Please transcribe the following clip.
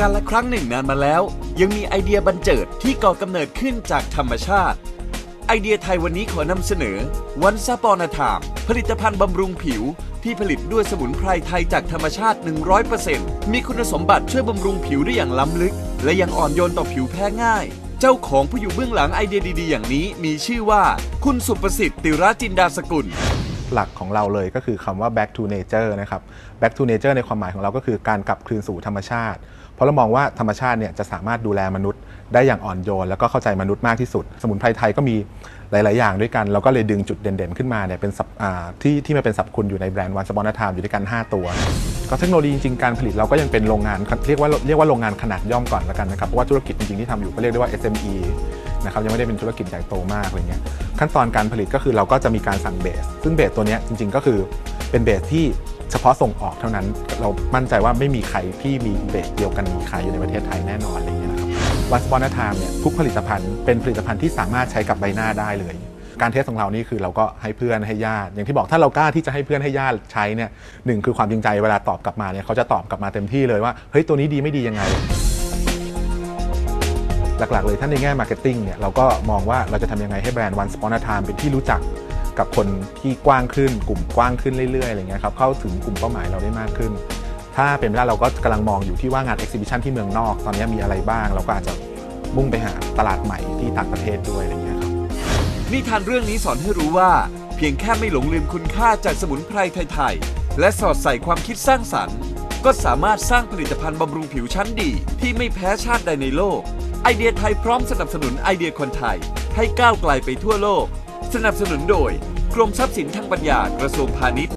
การละครั้งหนึ่งนานมาแล้ว ยังมีไอเดียบันเจิดที่ก่อกำเนิดขึ้นจากธรรมชาติ ไอเดียไทยวันนี้ขอนำเสนอวันซาปอนาทาม ผลิตภัณฑ์บำรุงผิวที่ผลิตด้วยสมุนไพรไทยจากธรรมชาติ 100%มีคุณสมบัติช่วยบำรุงผิวได้อย่างล้ำลึก และยังอ่อนโยนต่อผิวแพ้ง่าย เจ้าของผู้อยู่เบื้องหลังไอเดียดีๆ อย่างนี้มีชื่อว่า คุณสุประสิทธิ์ติระจินดาสกุล หลักของเราเลยก็คือคำว่า back to nature นะครับ back to nature ในความหมายของเราก็คือการกลับคืนสู่ธรรมชาติ เพราะเรามองว่าธรรมชาติเนี่ยจะสามารถดูแลมนุษย์ได้อย่างอ่อนโยน แล้วก็เข้าใจมนุษย์มากที่สุด สมุนไพรไทยก็มีหลาย ๆ อย่างด้วยกันเราก็เลยดึงจุดเด่น ๆ ขึ้นมาเนี่ยเป็นสับอ่าที่ที่มาเป็นสับคุณอยู่ในแบรนด์วันสปอนทามอยู่ด้วยกัน 5 ตัวก็เทคโนโลยีจริง ๆ การผลิตเราก็ยังเป็นโรงงานเรียกว่าเรียกว่าโรงงานขนาดย่อมก่อนแล้วกันนะครับเพราะว่าธุรกิจจริง ๆ ที่ทำอยู่ก็เรียกได้ว่า SME นะครับยังไม่ได้เป็นธุรกิจใหญ่โตมากอะไรเงี้ยขั้นตอนการผลิตก็คือเราก็จะมีการสั่งเบส ซึ่งเบสตัวนี้จริงๆก็คือเป็นเบสที่เฉพาะส่งออกเท่านั้น เรามั่นใจว่าไม่มีใครที่มีเบสเดียวกันขายอยู่ในประเทศไทยแน่นอนอะไรเงี้ยนะครับวัสปอนทามเนี่ยทุกผลิตภัณฑ์เป็นผลิตภัณฑ์ที่สามารถใช้กับใบหน้าได้เลย การเทสของเรานี่คือเราก็ให้เพื่อนให้ญาติ อย่างที่บอกถ้าเรากล้าที่จะให้เพื่อนให้ญาติใช้เนี่ยหนึ่งคือความจริงใจเวลาตอบกลับมาเนี่ยเขาจะตอบกลับมาเต็มที่เลยว่าเฮ้ยตัวนี้ดีไม่ดียังไง หลักๆ เลยถ้าในแง่มาร์เก็ตติ้งเนี่ยเราก็มองว่าเราจะทำยังไงให้แบรนด์ One Spon a Time เป็นที่รู้จักกับคนที่กว้างขึ้น กลุ่มกว้างขึ้นเรื่อยๆอะไรเงี้ยครับเข้าถึงกลุ่มเป้าหมายเราได้มากขึ้น ถ้าเป็นไปได้เราก็กำลังมองอยู่ที่ว่างาน Exhibition ที่เมืองนอก ตอนนี้มีอะไรบ้าง เราก็อาจจะมุ่งไปหาตลาดใหม่ที่ต่างประเทศด้วยอะไรเงี้ยครับนิทานเรื่องนี้สอนให้รู้ว่า เพียงแค่ไม่หลงลืมคุณค่าจากสมุนไพรไทยๆและสอดใส่ความคิดสร้างสรรค์ ก็สามารถสร้างผลิตภัณฑ์บำรุงผิวชั้นดี ที่ไม่แพ้ชาติใดในโลก ไอเดียไทยพร้อมสนับสนุนไอเดียคนไทย ให้ก้าวไกลไปทั่วโลก สนับสนุนโดย กรมทรัพย์สินทางปัญญากระทรวงพาณิชย์